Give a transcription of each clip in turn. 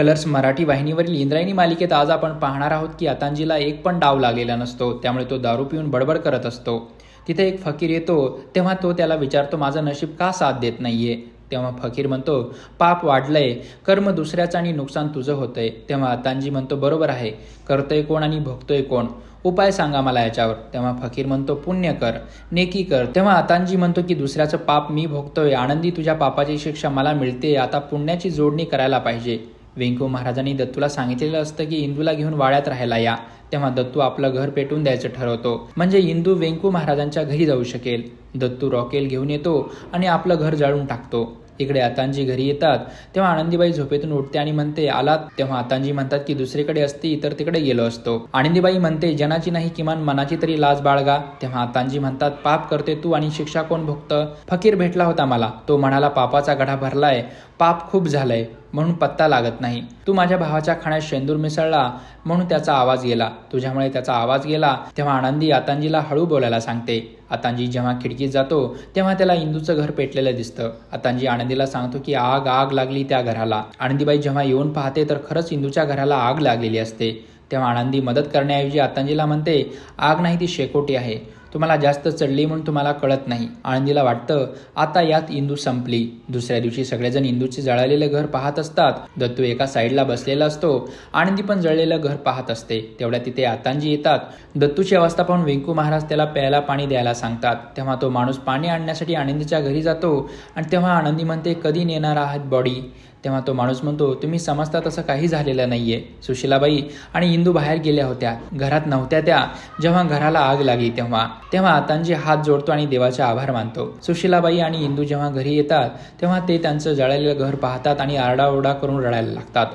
Colours Marathi वाहिनीवरील इंद्रायणी मालिकेत आज आपण पाहणार आहोत की आतांजीला एक पण डाव लागलेला नसतो. त्यामुळे तो दारू पिऊन बडबड करत असतो. तिथे एक फकीर येतो. तेव्हा तो त्याला विचारतो माझं नशीब का साथ देत नाहीये? तेव्हा फकीर म्हणतो पाप वाढलंय. कर्म दुसऱ्याचं आणि नुकसान तुझं होतंय. तेव्हा आतांजी म्हणतो बरोबर आहे. करतोय कोण आणि भोगतोय कोण? उपाय सांगा मला याच्यावर. तेव्हा फकीर म्हणतो पुण्य कर. नेकी कर. तेव्हा आतांजी म्हणतो की दुसऱ्याचं पाप मी भोगतोय. आनंदी तुझ्या पापाची शिक्षा मला मिळते आता पुण्याची जोडणी करायला पाहिजे. वेंकू महाराजांनी दत्तूला सांगितलेलं असतं की इंदूला घेऊन वाड्यात राहायला या. तेव्हा दत्तू आपलं घर पेटून द्यायचं ठरवतो. म्हणजे इंदू वेंकू महाराजांच्या घरी जाऊ शकेल. दत्तू रॉकेल घेऊन येतो आणि आपलं घर जाळून टाकतो. इकडे आतांजी घरी येतात. तेव्हा आनंदीबाई झोपेतून उठते आणि म्हणते आलात? तेव्हा आतांजी म्हणतात की दुसरीकडे असती तर तिकडे गेलो असतो. आनंदीबाई म्हणते जनाची नाही किमान मनाची तरी लाज बाळगा. तेव्हा आतांजी म्हणतात पाप करते तू आणि शिक्षा कोण भोगतं? फकीर भेटला होता मला. तो म्हणाला पापाचा गढा भरलाय. पाप खूप झालंय. म्हणून पत्ता लागत नाही. तू माझ्या भावाच्या खाण्यात शेंदूर मिसळला म्हणून त्याचा आवाज गेला. तुझ्यामुळे त्याचा आवाज गेला तेव्हा आनंदी आतांजीला हळू बोलायला सांगते. आतांजी जेव्हा खिडकीत जातो तेव्हा त्याला इंदूचं घर पेटलेलं दिसतं. आतांजी आनंदीला सांगतो की आग आग लागली त्या घराला. आनंदीबाई जेव्हा येऊन पाहते तर खरंच इंदूच्या घराला आग लागलेली असते. तेव्हा आनंदी मदत करण्याऐवजी आतांजीला म्हणते आग नाही ती शेकोटी आहे. तुम्हाला जास्त चढली म्हणून तुम्हाला कळत नाही. आनंदीला वाटतं आता यात इंदू संपली. दुसऱ्या दिवशी सगळेजण इंदूचे जळालेलं घर पाहत असतात. दत्तू एका साईडला बसलेला असतो. आनंदी पण जळलेलं घर पाहत असते. तेवढ्या तिथे आतांजी येतात. दत्तूची अवस्था पाहून वेंकू महाराज त्याला प्यायला पाणी द्यायला सांगतात. तेव्हा तो माणूस पाणी आणण्यासाठी आनंदीच्या घरी जातो आणि तेव्हा आनंदी म्हणते कधी नेणार आहात बॉडी? तेव्हा तो माणूस म्हणतो तुम्ही समजता तसं काही झालेलं नाहीये. सुशीलाबाई आणि इंदू बाहेर गेल्या होत्या. घरात नव्हत्या त्या. जेव्हा घराला आग लागली तेव्हा. तेव्हा आतांजी हात जोडतो आणि देवाचे आभार मानतो. सुशीलाबाई आणि इंदू जेव्हा घरी येतात तेव्हा ते त्यांचं जळालेलं घर पाहतात आणि आरडाओरडा करून रडायला लागतात.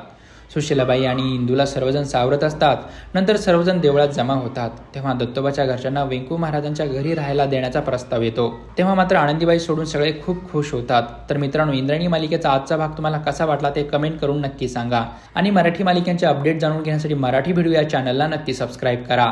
सुशीलाबाई आणि इंदूला सर्वजण सावरत असतात. नंतर सर्वजण देवळात जमा होतात. तेव्हा दत्तोबाच्या घरच्यांना वेंकू महाराजांच्या घरी राहायला देण्याचा प्रस्ताव येतो. तेव्हा मात्र आनंदीबाई सोडून सगळे खूप खुश होतात. तर मित्रांनो इंद्रायणी मालिकेचा आजचा भाग तुम्हाला कसा वाटला ते कमेंट करून नक्की सांगा. आणि मराठी मालिकांचे अपडेट जाणून घेण्यासाठी मराठी व्हिडिओ या चॅनलला नक्की सबस्क्राईब करा.